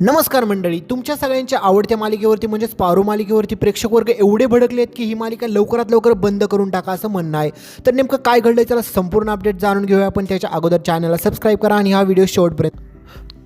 नमस्कार मंडळी तुमच्या सगळ्यांच्या आवडत्या मालिकेवरती म्हणजेच पारू मालिकेवरती प्रेक्षक वर्ग एवढे भडकले आहेत की ही मालिका लवकरात लवकर बंद करून टाका असं म्हणणं आहे. तर नेमकं काय घडलंय? त्याला संपूर्ण अपडेट जाणून घेऊया. आपण त्याच्या अगोदर चॅनलला सबस्क्राईब करा आणि हा व्हिडिओ शेवटपर्यंत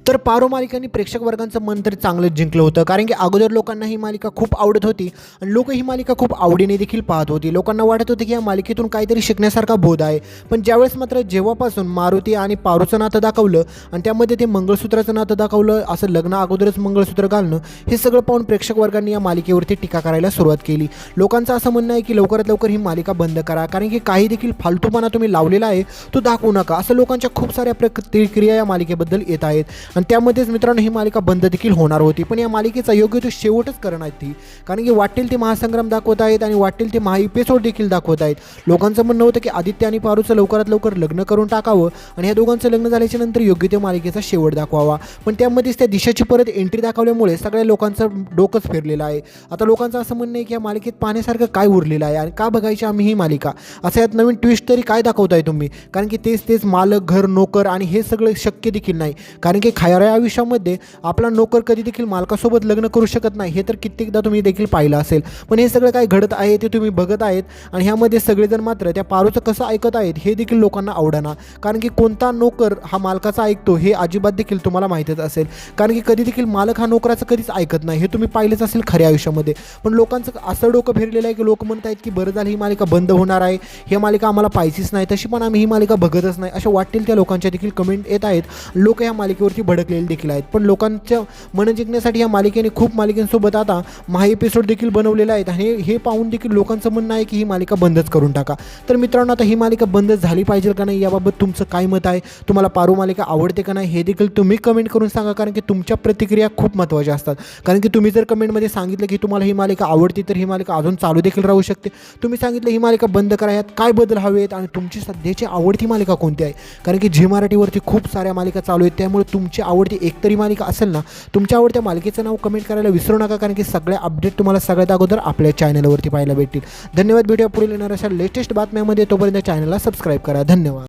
तर पारो मालिकांनी प्रेक्षक वर्गांचं मन तर चांगलंच जिंकलं होतं. कारण की अगोदर लोकांना ही मालिका खूप आवडत होती आणि लोक ही मालिका खूप आवडीने देखील पाहत होती. लोकांना वाटत होते की या मालिकेतून काहीतरी शिकण्यासारखा बोध आहे. पण ज्यावेळेस मात्र जेव्हापासून मारुती आणि पारूचं नातं दाखवलं आणि त्यामध्ये ते मंगळसूत्राचं नातं दाखवलं असं लग्न अगोदरच मंगळसूत्र घालणं हे सगळं पाहून प्रेक्षक वर्गांनी या मालिकेवरती टीका करायला सुरुवात केली. लोकांचं असं म्हणणं आहे की लवकरात लवकर ही मालिका बंद करा. कारण की काही देखील फालतूपणा तुम्ही लावलेला आहे तो दाखवू नका. असं लोकांच्या खूप साऱ्या प्रतिक्रिया या मालिकेबद्दल येत आहेत. आणि त्यामध्येच मित्रांनो ही मालिका बंद देखील होणार होती. पण या मालिकेचा योग्य तो शेवटच करणार ती. कारण की वाटेल ते महासंग्राम दाखवत आहेत आणि वाटेल ते महा एपिसोड देखील दाखवत आहेत. लोकांचं म्हणणं होतं की आदित्य आणि पारूचं लवकरात लवकर लग्न करून टाकावं आणि या दोघांचं लग्न झाल्याच्यानंतर योग्य त्या मालिकेचा शेवट दाखवावा. पण त्यामध्येच त्या दिशाची परत एंट्री दाखवल्यामुळे सगळ्या लोकांचं डोकंच फिरलेलं आहे. आता लोकांचं असं म्हणणं आहे की या मालिकेत पाहण्यासारखं काय उरलेलं आहे आणि का बघायची आम्ही ही मालिका? असं यात नवीन ट्विस्ट तरी काय दाखवताय तुम्ही? कारण की तेच तेच मालक घर नोकर आणि हे सगळं शक्य देखील नाही. कारण की खऱ्या आयुष्यामध्ये आपला नोकर कधी देखील मालकासोबत लग्न करू शकत नाही हे तर कित्येकदा तुम्ही देखील पाहिलं असेल. पण हे सगळं काय घडत आहे ते तुम्ही बघत आहेत आणि ह्यामध्ये सगळेजण मात्र त्या पारूचं कसं ऐकत आहेत हे देखील लोकांना आवडणार कारण की कोणता नोकर हा मालकाचा ऐकतो हे अजिबात देखील तुम्हाला माहीतच असेल. कारण की कधी देखील मालक हा नोकराचं कधीच ऐकत नाही हे तुम्ही पाहिलंच असेल खऱ्या आयुष्यामध्ये. पण लोकांचं असं डोकं फिरलेलं आहे की लोक म्हणत आहेत की बरं झालं ही मालिका बंद होणार आहे ही मालिका आम्हाला पाहिजेच नाही तशी पण आम्ही ही मालिका बघतच नाही अशा वाटतील त्या लोकांच्या देखील कमेंट येत आहेत. लोक या मालिकेवरती भडकलेले देखील आहेत. पण लोकांच्या मन जिंकण्यासाठी या मालिकेने खूप मालिकांसोबत आता महा एपिसोड देखील बनवलेला आहेत आणि हे पाहून देखील लोकांचं म्हणणं आहे की ही मालिका बंदच करून टाका. तर मित्रांनो आता ही मालिका बंद झाली पाहिजे का नाही याबाबत तुमचं काय मत आहे? तुम्हाला पारू मालिका आवडते का नाही हे देखील तुम्ही कमेंट करून सांगा कारण की तुमच्या प्रतिक्रिया खूप महत्त्वाच्या असतात. कारण की तुम्ही जर कमेंटमध्ये सांगितलं की तुम्हाला ही मालिका आवडते तर ही मालिका अजून चालू देखील राहू शकते. तुम्ही सांगितलं ही मालिका बंद करा यात काय बदल हवेत आणि तुमची सध्याची आवडती मालिका कोणती आहे? कारण की झी मराठीवरती खूप साऱ्या मालिका चालू आहेत त्यामुळे तुमची आवडती एकतरी मालिका असेल ना तुमच्या आवडत्या मालिकेचं नाव कमेंट करायला विसरू नका कारण की सगळ्या अपडेट तुम्हाला सगळ्यात अगोदर आपल्या चॅनलवरती पाहायला भेटतील. धन्यवाद भेटूया पुढील येणार अशा लेटेस्ट बातम्यामध्ये तोपर्यंत चॅनलला सबस्क्राईब करा. धन्यवाद.